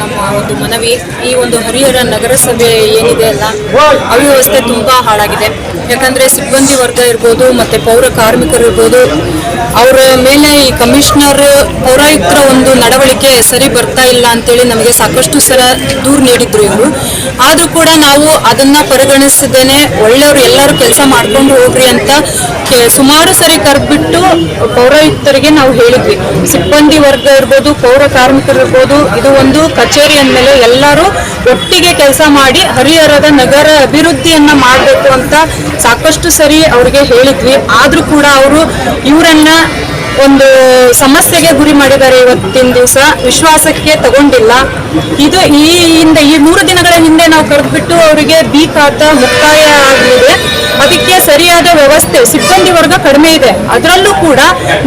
ನಮ್ಮ ಒಂದು ಮನವಿ ಈ ಒಂದು ಹರಿಹರ ನಗರಸಭೆ ಏನಿದೆ ಅಲ್ಲ ಅವ್ಯವಸ್ಥೆ ತುಂಬಾ ಹಾಳಾಗಿದೆ. ಯಾಕಂದ್ರೆ ಸಿಬ್ಬಂದಿ ವರ್ಗ ಇರ್ಬೋದು, ಮತ್ತೆ ಪೌರ ಕಾರ್ಮಿಕರು ಇರ್ಬೋದು, ಅವರ ಮೇಲೆ ಈ ಕಮಿಷನರ್ ಪೌರಾಯುಕ್ತರ ಒಂದು ನಡವಳಿಕೆ ಸರಿ ಬರ್ತಾ ಇಲ್ಲ ಅಂತೇಳಿ ನಮಗೆ ಸಾಕಷ್ಟು ಸಲ ದೂರು ನೀಡಿದ್ರು ಇವರು. ಆದ್ರೂ ಕೂಡ ನಾವು ಅದನ್ನ ಪರಿಗಣಿಸದೇನೆ ಒಳ್ಳೆಯವ್ರು ಎಲ್ಲರೂ ಕೆಲಸ ಮಾಡ್ಕೊಂಡು ಹೋಗ್ರಿ ಅಂತ ಸುಮಾರು ಸರಿ ಕರೆದ್ಬಿಟ್ಟು ಪೌರಾಯುಕ್ತರಿಗೆ ನಾವು ಹೇಳಿದ್ವಿ. ಸಿಬ್ಬಂದಿ ವರ್ಗ ಇರ್ಬೋದು, ಪೌರ ಕಾರ್ಮಿಕರು ಇರ್ಬೋದು, ಇದು ಒಂದು ಕಚೇರಿ ಅಂದಮೇಲೆ ಎಲ್ಲರೂ ಒಟ್ಟಿಗೆ ಕೆಲಸ ಮಾಡಿ ಹರಿಹರದ ನಗರ ಅಭಿವೃದ್ಧಿಯನ್ನ ಮಾಡಬೇಕು ಅಂತ ಸಾಕಷ್ಟು ಸರಿ ಅವ್ರಿಗೆ ಹೇಳಿದ್ವಿ. ಆದ್ರೂ ಕೂಡ ಅವರು ಇವರನ್ನ ಒಂದು ಸಮಸ್ಯೆಗೆ ಗುರಿ ಮಾಡಿದ್ದಾರೆ ಇವತ್ತಿನ ದಿವಸ. ವಿಶ್ವಾಸಕ್ಕೆ ತಗೊಂಡಿಲ್ಲ. ಇದು ಈ ಹಿಂದೆ, ಈ ಮೂರು ದಿನಗಳ ಹಿಂದೆ ನಾವು ಕರೆದ್ಬಿಟ್ಟು ಅವರಿಗೆ ಬಿ ಖಾತ ಮುಕ್ತಾಯ ಆಗಲಿದೆ ಅದಕ್ಕೆ ಸರಿಯಾದ ವ್ಯವಸ್ಥೆ, ಸಿಬ್ಬಂದಿ ವರ್ಗ ಕಡಿಮೆ ಇದೆ. ಅದರಲ್ಲೂ ಕೂಡ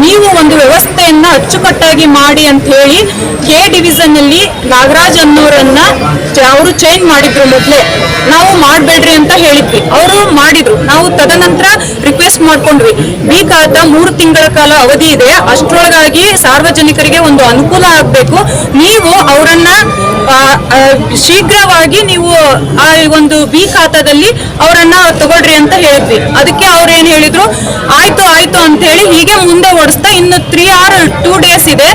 ನೀವು ಒಂದು ವ್ಯವಸ್ಥೆಯನ್ನ ಅಚ್ಚುಕಟ್ಟಾಗಿ ಮಾಡಿ ಅಂತ ಹೇಳಿ ಕೆ ಡಿವಿಷನ್ ಅಲ್ಲಿ ನಾಗರಾಜ್ ಅನ್ನೋರನ್ನ ಅವರು ಚೇಂಜ್ ಮಾಡಿದ್ರು ಮೊದಲೇ. ನಾವು ಮಾಡಬೇಡ್ರಿ ಅಂತ ಹೇಳಿದ್ವಿ. ಅವರು ಮಾಡಿದ್ರು. ನಾವು ತದನಂತರ ರಿಕ್ವೆಸ್ಟ್ ಮಾಡ್ಕೊಂಡ್ವಿ. ಬಿ ಖಾತಾ ಮೂರು ತಿಂಗಳ ಕಾಲ ಅವಧಿ ಇದೆ. ಅಷ್ಟರೊಳಗಾಗಿ ಸಾರ್ವಜನಿಕರಿಗೆ ಒಂದು ಅನುಕೂಲ ಆಗಬೇಕು. ನೀವು ಅವರನ್ನ ಶೀಘ್ರವಾಗಿ ನೀವು ಆ ಒಂದು ಬಿ ಖಾತಾದಲ್ಲಿ ಅವರನ್ನ ತಗೊಳ್ರಿ ಅಂತ ಹೇಳಿದ್ವಿ. ಅದಕ್ಕೆ ಅವ್ರು ಏನ್ ಹೇಳಿದ್ರು? ಆಯ್ತು ಆಯ್ತು ಅಂತ ಹೇಳಿ ಹೀಗೆ ಮುಂದೆ ಓಡಿಸ್ತಾ ಇನ್ನು ತ್ರೀ ಆರ್ ಟೂ ಡೇಸ್ ಇದೆ.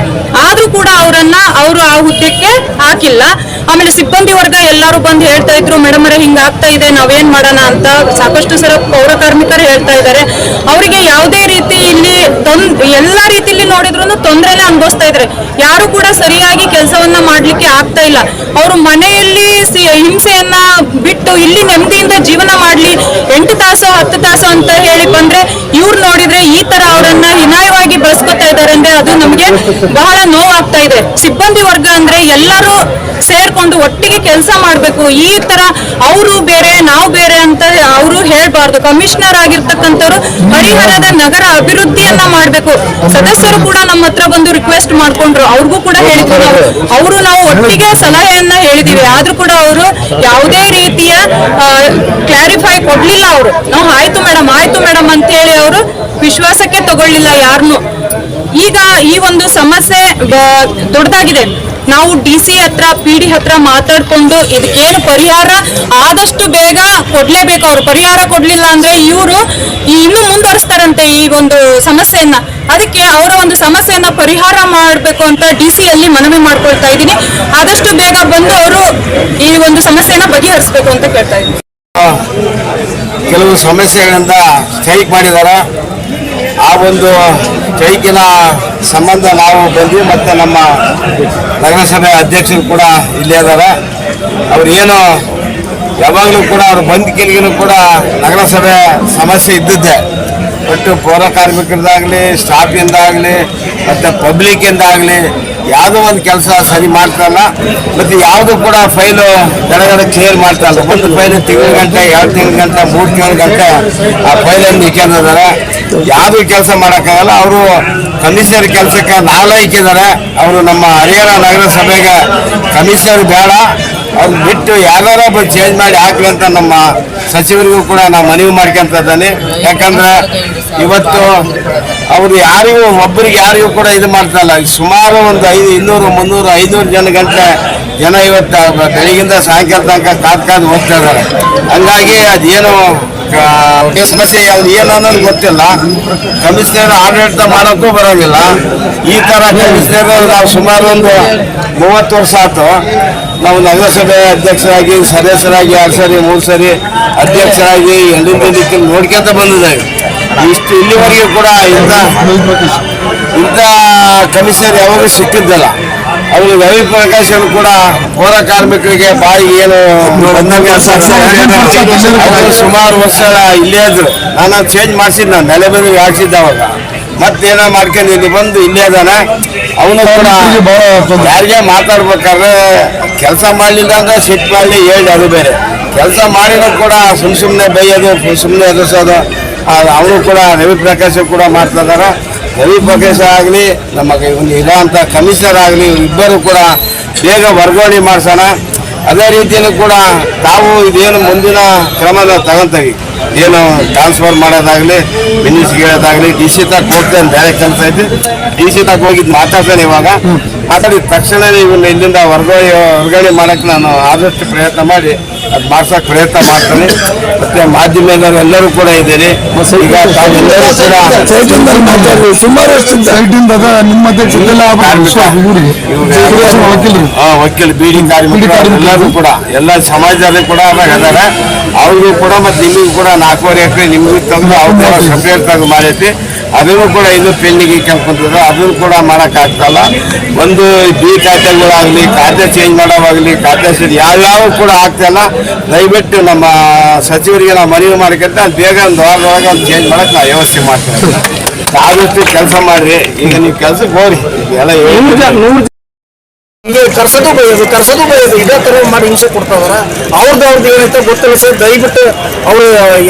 ಆದ್ರೂ ಕೂಡ ಅವರನ್ನ ಅವರು ಆ ಹುದ್ದೆಗೆ ಹಾಕಿಲ್ಲ. ಆಮೇಲೆ ಸಿಬ್ಬಂದಿ ವರ್ಗ ಎಲ್ಲರೂ ಬಂದು ಹೇಳ್ತಾ ಇದ್ರು, ಮೇಡಮ್ ಅವರೇ ಹಿಂಗಾಗ್ತಾ ಇದೆ, ನಾವೇನ್ ಮಾಡೋಣ ಅಂತ ಸಾಕಷ್ಟು ಸಲ ಪೌರ ಕಾರ್ಮಿಕರು ಹೇಳ್ತಾ ಇದ್ದಾರೆ ಅವರಿಗೆ ಯಾವುದೇ ರೀತಿ ಇಲ್ಲಿ ಎಲ್ಲಾ ರೀತಿಯಲ್ಲಿ ನೋಡಿದ್ರು ತೊಂದರೆನೇ ಅನುಭವಿಸ್ತಾ ಇದ್ದಾರೆ ಯಾರು ಕೂಡ ಸರಿಯಾಗಿ ಕೆಲಸವನ್ನ ಮಾಡ್ಲಿಕ್ಕೆ ಆಗ್ತಾ ಇಲ್ಲ. ಅವರು ಮನೆಯಲ್ಲಿ ಹಿಂಸೆಯನ್ನ ಬಿಟ್ಟು ಇಲ್ಲಿ ನೆಮ್ಮದಿಯಿಂದ ಜೀವನ ಮಾಡ್ಲಿ, ಎಂಟು ತಾಸು, ಹತ್ತು ತಾಸು ಅಂತ ಹೇಳಿ ಬಂದ್ರೆ ಇವ್ರು ನೋಡಿದ್ರೆ ಈ ತರ ಅವರನ್ನ ಹಿನಾಯವಾಗಿ ಬಳಸ್ಕೊತಾ ಇದ್ದಾರೆ ಅಂದ್ರೆ ಅದು ನಮಗೆ ಬಹಳ ನೋವಾಗ್ತಾ ಇದೆ. ಸಿಬ್ಬಂದಿ ವರ್ಗ ಅಂದ್ರೆ ಎಲ್ಲರೂ ಸೇರ್ಕೊಂಡು ಒಟ್ಟಿಗೆ ಕೆಲಸ ಮಾಡ್ಬೇಕು. ಈ ತರ ಅವರು ಬೇರೆ, ನಾವು ಬೇರೆ ಅಂತ ಅವರು ಹೇಳ್ಬಾರ್ದು. ಕಮಿಷನರ್ ಆಗಿರ್ತಕ್ಕಂಥವ್ರು ಪರಿಹಾರದ ನಗರ ಅಭಿವೃದ್ಧಿಯನ್ನ ಮಾಡ್ಬೇಕು. ಸದಸ್ಯರು ಕೂಡ ನಮ್ಮ ಹತ್ರ ಬಂದು ರಿಕ್ವೆಸ್ಟ್ ಮಾಡ್ಕೊಂಡ್ರು. ಅವ್ರಿಗೂ ಕೂಡ ಹೇಳಿದ್ವಿ ನಾವು. ಅವರು ನಾವು ಒಟ್ಟಿಗೆ ಸಲಹೆಯನ್ನ ಹೇಳಿದೀವಿ. ಆದ್ರೂ ಕೂಡ ಅವರು ಯಾವುದೇ ರೀತಿಯ ಕ್ಲಾರಿಫೈ ಕೊಡ್ಲಿಲ್ಲ ಅವರು. ನಾವು ಆಯ್ತು ಮೇಡಮ್ ಆಯ್ತು ಮೇಡಮ್ ಅಂತ ಹೇಳಿ ಅವರು ವಿಶ್ವಾಸಕ್ಕೆ ತಗೊಳ್ಳಿಲ್ಲ ಯಾರನ್ನು ಈಗ ಈ ಒಂದು ಸಮಸ್ಯೆ ದೊಡ್ಡದಾಗಿದೆ. ನಾವು ಡಿ ಸಿ ಹತ್ರ, ಪಿ ಡಿ ಹತ್ರ ಮಾತಾಡ್ಕೊಂಡು ಇದಕ್ಕೇನು ಪರಿಹಾರ? ಆದಷ್ಟು ಬೇಗ ಕೊಡ್ಲೇಬೇಕು. ಅವರು ಪರಿಹಾರ ಕೊಡ್ಲಿಲ್ಲ ಅಂದ್ರೆ ಇವರು ಇನ್ನೂ ಮುಂದುವರಿಸ್ತಾರಂತೆ ಈ ಒಂದು ಸಮಸ್ಯೆಯನ್ನ. ಅದಕ್ಕೆ ಅವರ ಒಂದು ಸಮಸ್ಯೆಯನ್ನ ಪರಿಹಾರ ಮಾಡಬೇಕು ಅಂತ ಡಿ ಸಿ ಅಲ್ಲಿ ಮನವಿ ಮಾಡ್ಕೊಳ್ತಾ ಇದ್ದೀನಿ. ಆದಷ್ಟು ಬೇಗ ಬಂದು ಅವರು ಈ ಒಂದು ಸಮಸ್ಯೆಯನ್ನ ಬಗೆಹರಿಸಬೇಕು ಅಂತ ಕೇಳ್ತಾ ಇದ್ದೀನಿ. ಕೆಲವು ಸಮಸ್ಯೆಗಳಿಂದ ಸ್ಟ್ರೈಕ್ ಮಾಡಿದಾರ. ಆ ಒಂದು ಸ್ಟ್ರೈಕಿನ ಸಂಬಂಧ ನಾವು ಬಂದ್ವಿ, ಮತ್ತು ನಮ್ಮ ನಗರಸಭೆ ಅಧ್ಯಕ್ಷರು ಕೂಡ ಇಲ್ಲೇ ಇದ್ದಾರೆ ಅವ್ರು ಏನು ಯಾವಾಗಲೂ ಕೂಡ ಅವ್ರು ಬಂದ ಕೆಳಗಿನೂ ಕೂಡ ನಗರಸಭೆ ಸಮಸ್ಯೆ ಇದ್ದದ್ದೇ. ಒಟ್ಟು ಪೌರ ಕಾರ್ಮಿಕರದಾಗಲಿ, ಸ್ಟಾಫಿಂದಾಗಲಿ, ಮತ್ತು ಪಬ್ಲಿಕ್ಕಿಂದಾಗಲಿ ಯಾವುದೋ ಒಂದು ಕೆಲಸ ಸರಿ ಮಾಡ್ತಾರಲ್ಲ ಮತ್ತು ಯಾವುದು ಕೂಡ ಫೈಲು ಕೆಳಗಡೆ ಕ್ಲಿಯರ್ ಮಾಡ್ತಾರಲ್ಲ ಒಂದು ಫೈಲು ತಿಂಗಳ ಗಂಟೆ, ಎರಡು ತಿಂಗಳ ಗಂಟೆ, ಮೂರು ತಿಂಗಳ ಗಂಟೆ ಆ ಫೈಲನ್ನು ಇಕ್ಕೊಂಡಿದ್ದಾರೆ ಯಾವುದು ಕೆಲಸ ಮಾಡೋಕ್ಕಾಗಲ್ಲ, ಅವರು ಕಮಿಷನರ್ ಕೆಲಸಕ್ಕೆ ನಾಳೆ ಇಕ್ಕಿದ್ದಾರೆ. ಅವರು ನಮ್ಮ ಹರಿಹರ ನಗರಸಭೆಗೆ ಕಮಿಷನರ್ ಬೇಡ. ಅವ್ರು ಬಿಟ್ಟು ಯಾರ ಚೇಂಜ್ ಮಾಡಿ ಹಾಕ್ಲಿ ಅಂತ ನಮ್ಮ ಸಚಿವರಿಗೂ ಕೂಡ ನಾವು ಮನವಿ ಮಾಡ್ಕೊಂತ ಇದ್ದಾನೆ. ಯಾಕಂದ್ರೆ ಇವತ್ತು ಅವರು ಯಾರಿಗೂ ಒಬ್ಬರಿಗೆ ಯಾರಿಗೂ ಕೂಡ ಇದು ಮಾಡ್ತಾರಲ್ಲ ಸುಮಾರು ಒಂದು ಐದು, ಇನ್ನೂರು, ಮುನ್ನೂರು, ಐನೂರು ಜನ ಗಂಟೆ ಜನ ಇವತ್ತು ಬೆಳಗಿಂದ ಸಾಯಂಕಾಲ ತನಕ ಕಾದ್ ಹೋಗ್ತಾ ಇದ್ದಾರೆ. ಹಂಗಾಗಿ ಅದೇನು ಸಮಸ್ಯೆ ಯಾವ್ದು ಏನು ಅನ್ನೋದು ಗೊತ್ತಿಲ್ಲ. ಕಮಿಷನರ್ ಆಡಳಿತ ಮಾಡೋಕ್ಕೂ ಬರೋದಿಲ್ಲ. ಈ ಥರ ಕಮಿಷನರ್ ನಾವು ಸುಮಾರು ಒಂದು ಮೂವತ್ತು ವರ್ಷ ಆಯ್ತು. ನಾವು ನಗರಸಭೆ ಅಧ್ಯಕ್ಷರಾಗಿ, ಸದಸ್ಯರಾಗಿ ಎರಡು ಸರಿ, ಮೂರು ಸರಿ ಅಧ್ಯಕ್ಷರಾಗಿ ಎಲ್ಲಿಂದ ದಿಕ್ಕಿನ ನೋಡ್ಕೊಂತ ಬಂದಿದ್ದೇವೆ. ಇಷ್ಟು ಇಲ್ಲಿವರೆಗೂ ಕೂಡ ಇಂಥ ಇಂಥ ಕಮಿಷನರ್ ಯಾವಾಗೂ ಸಿಕ್ಕಿದ್ದಲ್ಲ. ಅವರು ರವಿ ಪ್ರಕಾಶ್ ಅವರು ಕೂಡ ಪೌರ ಕಾರ್ಮಿಕರಿಗೆ ಬಾಯಿ ಏನು ಅವರು ಸುಮಾರು ವರ್ಷ ಇಲ್ಲೇ ಇದ್ರು. ನಾನು ಚೇಂಜ್ ಮಾಡಿಸಿದ್ ನಾನು. ನೆಲೆ ಬಂದು ಹಾಕ್ಸಿದ್ದೆ ಅವಾಗ. ಮತ್ತೇನೋ ಮಾಡ್ಕೊಂಡು ಇಲ್ಲಿ ಬಂದು ಇಲ್ಲೇ ಇದ್ದಾನೆ. ಅವನು ಕೂಡ ಯಾರಿಗೆ ಮಾತಾಡ್ಬೇಕಾದ್ರೆ ಕೆಲಸ ಮಾಡಲಿಲ್ಲ ಅಂದ್ರೆ ಸಿಟ್ಟು ಮಾಡಲಿ ಹೇಳಿ ಅದು ಬೇರೆ. ಕೆಲಸ ಮಾಡಿದ್ರು ಕೂಡ ಸುಮ್ ಸುಮ್ಮನೆ ಬೈಯೋದು ಸುಮ್ಮನೆ ಎದುರಿಸೋದು. ಅವನು ಕೂಡ ರವಿ ಪ್ರಕಾಶ್ ಕೂಡ ಮಾಡ್ತಾ ಇದ್ದಾರೆ. ರವಿ ಪ್ರಕಾಶ್ ಆಗಲಿ, ನಮ್ಮ ಒಂದು ಇರೋಂಥ ಕಮಿಷನರ್ ಆಗಲಿ, ಇಬ್ಬರು ಕೂಡ ಬೇಗ ವರ್ಗಾವಣೆ ಮಾಡಿಸೋಣ. ಅದೇ ರೀತಿಯಲ್ಲೂ ಕೂಡ ತಾವು ಇದೇನು ಮುಂದಿನ ಕ್ರಮನ ತಗೊಂತೀವಿ ಏನು ಟ್ರಾನ್ಸ್ಫರ್ ಮಾಡೋದಾಗಲಿ ಮಿನಿಸ್ ಹೇಳೋದಾಗಲಿ ಡಿ ಸಿ ತಕ್ಕ ಹೋಗ್ತೇನೆ ಬೇರೆ ಕೆಲಸ ಐತಿ ಡಿ ಸಿ ತಕ್ಕ ಹೋಗಿದ್ದು ಮಾತಾಡ್ತೇನೆ ಇವಾಗ. ಮಾತಾಡಿದ ತಕ್ಷಣ ಇವನ್ನ ಇಲ್ಲಿಂದ ಹೊರಗಡೆ ಹೊರಗಡೆ ಮಾಡೋಕ್ಕೆ ನಾನು ಆದಷ್ಟು ಪ್ರಯತ್ನ ಮಾಡಿ ಅದು ಮಾಡ್ಸೋಕ್ಕೆ ಪ್ರಯತ್ನ ಮಾಡ್ತೀನಿ. ಮತ್ತೆ ಮಾಧ್ಯಮದವರು ಎಲ್ಲರೂ ಕೂಡ ಇದ್ದೀರಿ. ಈಗ ತಾವೆಲ್ಲರೂ ಕೂಡ ಸೈಟಿಂದ ನಿಮ್ಮ ವಕೀಲ ಬೀಡಿ ಕಾರ್ಮಿಕರು ಕಾರ್ಮಿಕರು. ಎಲ್ಲರೂ ಕೂಡ ಎಲ್ಲ ಸಮಾಜದಲ್ಲಿ ಕೂಡ ಅದಾಗ ಅದಾರ ಅವ್ರಿಗೂ ಕೂಡ ಮತ್ತೆ ಇಲ್ಲಿಗೂ ಕೂಡ ನಾಲ್ಕೂವರೆ ಎಕರೆ ನಿಮಗೂ ತಂದು ಅವ್ರು ಕೂಡ ಸಪ್ರೇಟ್ ತಂದು ಮಾಡೈತಿ ಅದನ್ನು ಕೂಡ ಇದು ಪೆಂಡಿಂಗ್ ಕೇಳ್ಕೊಂತಿದ್ರು ಅದನ್ನು ಕೂಡ ಮಾಡೋಕ್ಕಾಗ್ತಲ್ಲ. ಒಂದು ಬಿ ಖಾತೆಗಳಾಗಲಿ ಖಾತೆ ಚೇಂಜ್ ಮಾಡೋವಾಗಲಿ ಖಾತೆ ಸೇರಿ ಯಾವ್ಯಾವ ಕೂಡ ಆಗ್ತಾಯಿಲ್ಲ ದಯವಿಟ್ಟು ನಮ್ಮ ಸಚಿವರಿಗೆ ನಾವು ಮನವಿ ಮಾಡ್ಕೊಂತ ಅದು ಬೇಗ ಒಂದು ವಾರದೊಳಗೆ ಒಂದು ಚೇಂಜ್ ಮಾಡೋಕ್ಕೆ ನಾವು ವ್ಯವಸ್ಥೆ ಮಾಡ್ತೇವೆ. ಆದಷ್ಟು ಕೆಲಸ ಮಾಡಿರಿ. ಈಗ ನೀವು ಕೆಲಸಕ್ಕೆ ಹೋಗ್ರಿ. ಎಲ್ಲ ಹಿಂಗೆ ಕರ್ಸೋದು ಬೈಯೋದು ಕರ್ಸೋದು ಬೈಯೋದು ಇದೇ ತರ ಮಾಡಿ ಹಿಂಸೆ ಕೊಡ್ತಾವ್ರ ಅವ್ರದ್ದು ಅವ್ರದ್ದು ಏನೈತೆ ಗೊತ್ತಿಲ್ಲ ಸರ್. ದಯವಿಟ್ಟು ಅವರು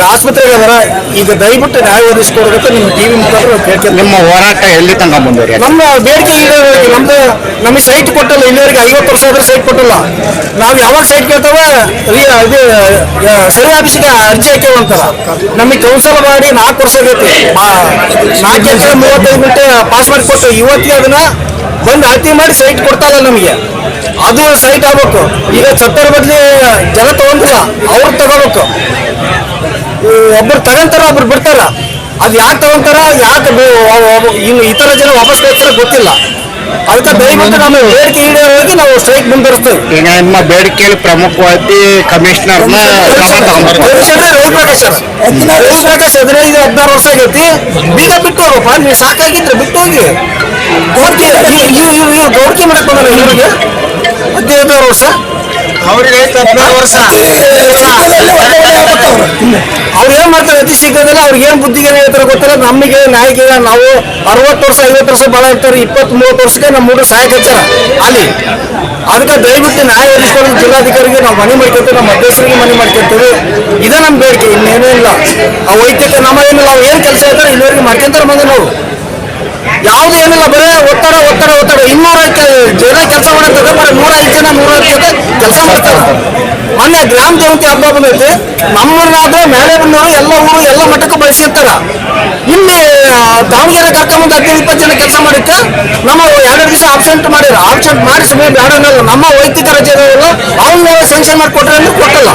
ಆಸ್ಪತ್ರೆಗೆ ಅದರ ಈಗ ದಯವಿಟ್ಟು ನ್ಯಾಯ ಒದಗಿಸ್ಕೊಡ್ಬೇಕು. ನಿಮ್ಮ ಟಿವಿ ಮುಖಾಂತರ ಬೇಡಿಕೆ ನಿಮ್ಮ ಹೋರಾಟ ಎಲ್ಲಿ ತನಕ ಮುಂದುವರಿ ನಮ್ಮ ಬೇಡಿಕೆ ಈಗ ನಮ್ದು ನಮಗೆ ಸೈಟ್ ಕೊಟ್ಟಲ್ಲ ಇಲ್ಲಿವರೆಗೆ ಐವತ್ತು ವರ್ಷ ಆದ್ರೆ ಸೈಟ್ ಕೊಟ್ಟಲ್ಲ. ನಾವು ಯಾವಾಗ ಸೈಟ್ ಕೇಳ್ತಾವ ಇದು ಸರಿ ಆಫೀಸಿಗೆ ಅರ್ಜಿ ಹಾಕ್ಯವ ಅಂತಾರ. ನಮಗೆ ಕೌನ್ಸಲ್ ಮಾಡಿ ನಾಲ್ಕು ವರ್ಷ ಆಗೈತಿ ನಾಲ್ಕು ಎಕರೆ ಮೂವತ್ತೈದು ಮಿನಿಟ್ ಪಾಸ್ ಮಾಡಿ ಕೊಟ್ಟು ಇವತ್ತಿಗೆ ಅದನ್ನ ಬಂದು ಅಳತಿ ಮಾಡಿ ಸೈಟ್ ಕೊಡ್ತಾರಲ್ಲ ನಮಗೆ. ಅದು ಸೈಟ್ ಆಗ್ಬೇಕು. ಈಗ ಛತ್ತರ ಬದ್ಲಿ ಜನ ತಗೊಂಡಿಲ್ಲ ಅವ್ರು ತಗೋಬೇಕು. ಒಬ್ರು ತಗೊಂತಾರ ಒಬ್ರು ಬಿಡ್ತಾರ. ಅದು ಯಾಕೆ ತಗೊಂತಾರ ಯಾಕೆ ಇನ್ನು ಇತರ ಜನ ವಾಪಸ್ ಕಳಿಸ್ತಾರ ಗೊತ್ತಿಲ್ಲ. ಅದಕ್ಕೆ ದಯವಿಟ್ಟು ನಮ್ಮ ಬೇಡಿಕೆ ಈಡೇರಿ ನಾವು ಸ್ಟ್ರೈಕ್ ಮುಂದುವರಿಸ್ತೇವೆ. ಈಗ ನಿಮ್ಮ ಬೇಡಿಕೆಯಲ್ಲಿ ಪ್ರಮುಖವಾಗಿ ಕಮಿಷನರ್ ರವಿಪ್ರಕಾಶ್ ಸರ್ ರವಿಪ್ರಕಾಶ್ ಹದಿನೈದು ಹದಿನಾರು ವರ್ಷ ಆಗೈತಿ. ಬೀಗ ಬಿಟ್ಟು ಹೋಗಪ್ಪ ನೀವು ಸಾಕಾಗಿದ್ರೆ ಬಿಟ್ಟು ಹೋಗಿ. ಗೌಡ್ಕಿ ಇವ್ರು ಗೌಡ್ಕಿ ಮಾಡಕ್ ಬಂದಾರ ಇವ್ರಿಗೆ ಹದಿನೈದು ವರ್ಷ? ಅವ್ರಿಗೆ ಹದಿನಾರು ವರ್ಷ. ಅವ್ರು. ಏನ್ ಮಾಡ್ತಾರೆ ಅತಿ ಶೀಘ್ರದಲ್ಲಿ ಅವ್ರಿಗೆ ಏನ್ ಬುದ್ಧಿಗೆ ಏನ್ ಹೇಳ್ತಾರೆ ಗೊತ್ತಿಲ್ಲ. ನಮಗೆ ನ್ಯಾಯಕ್ಕೆ ನಾವು ಅರವತ್ತು ವರ್ಷ ಐವತ್ತು ವರ್ಷ ಭಾಳ ಇರ್ತಾರೆ. ಇಪ್ಪತ್ತ್ ಮೂವತ್ತು ವರ್ಷಕ್ಕೆ ನಮ್ಮ ಹುಡುಗ ಸಹಾಯಕ ಹಚ್ಚಾರ ಅಲ್ಲಿ. ಅದಕ್ಕೆ ದಯವಿಟ್ಟು ನ್ಯಾಯ ಒದಗಿಸ್ಕೊಂಡು ಜಿಲ್ಲಾಧಿಕಾರಿಗೆ ನಾವು ಮನೆ ಮಾಡ್ಕೊತೀವಿ ನಮ್ಮ ಅಧ್ಯಕ್ಷರಿಗೆ ಮನೆ ಮಾಡ್ಕೊತೀವಿ ಇದೇ ನಮ್ಮ ಬೇಡಿಕೆ. ಇನ್ನೇನೂ ಇಲ್ಲ. ಆ ವೈದ್ಯಕೀಯ ನಮ್ಮ ಏನಿಲ್ಲ. ಅವ್ರು ಏನು ಕೆಲಸ ಇರ್ತಾರೆ ಇಲ್ಲಿವರೆಗೆ ಮಾಡ್ಕೊಂತಾರೆ ಬಂದ ನಾವು ಯಾವ್ದು ಏನಿಲ್ಲ, ಬರೇ ಒತ್ತಡ ಒತ್ತಡ ಒತ್ತಡ. ಇನ್ನೂರ ಜನ ಕೆಲಸ ಮಾಡತ್ತದ ಬರೀ ನೂರ ಐದು ಜನ ನೂರ ಹತ್ತು ಜನ ಕೆಲಸ ಮಾಡ್ತಾರೆ. ಮೊನ್ನೆ ಗ್ರಾಮ ಜಯಂತಿ ಹಬ್ಬ ಬಂದೈತಿ. ನಮ್ಮನ್ನಾದ್ರೆ ಮೇಲೆ ಬಂದವರು ಎಲ್ಲ ಊರು, ಎಲ್ಲ ಮಟ್ಟಕ್ಕೂ ಬಳಸಿರ್ತಾರ. ಇಲ್ಲಿ ದಾವಣಗೆರೆ ಕರ್ಕೊಂಬಂದು ಹದಿನೈದು, ಇಪ್ಪತ್ತು ಜನ ಕೆಲಸ ಮಾಡಿಕ್ಕೆ ನಮ್ಮ ಎರಡು ದಿವಸ ಆಬ್ಸೆಂಟ್ ಮಾಡಿರ ಆಬ್ಸೆಂಟ್ ಮಾಡಿ ಸುಮ್ಮನೆ ಬೇಡ ನಮ್ಮ ವೈಯಕ್ತಿಕ ರಜೆ ಅವನ್ನ ಸ್ಯಾಂಕ್ಷನ್ ಮಾಡಿ ಕೊಟ್ರೆ ಅಂದ್ರೆ ಕೊಟ್ಟಲ್ಲ.